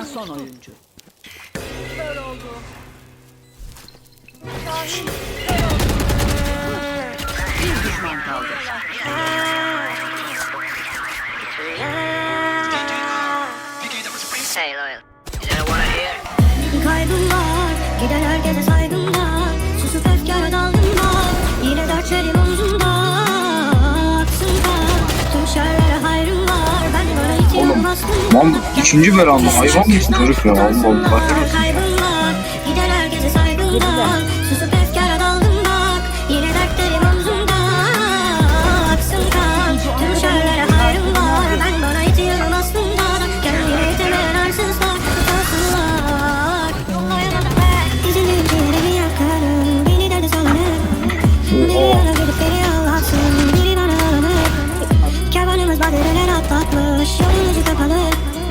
kalan son oyuncu. Kör oldu. Şahin Bir düşman kaldı. Hey Lan ikinci mı? Hayvan mısın? Herif ya? Allah Allah. Kaybım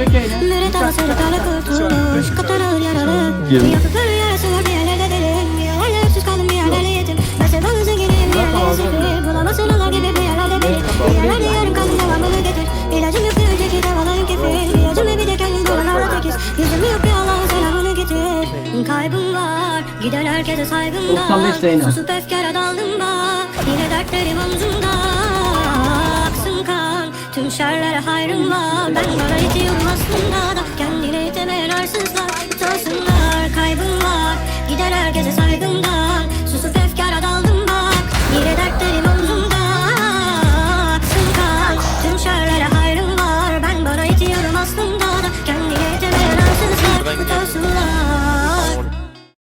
kara kurtulmuş Kaptan ağır yaralı ölü yarası var bir yerlerde delim Bir kaldım bir yerlerde Ben sevdalı zenginim bir yerlerde zifiri Bulamazsın gibi bir yerlerde beni Bir yerlerde yarım kaldım devamını getir İlacım yok bir önceki devalarım kefil İlacım bir de kendim duvarlarda tekiz Yüzüm yok bir Allah'ın selamını getir Kaybım var Giden herkese saygım var Susup efkara daldım bak Yine dertlerim omzumda Aksın kan Tüm şerlere hayrım var. Ben bana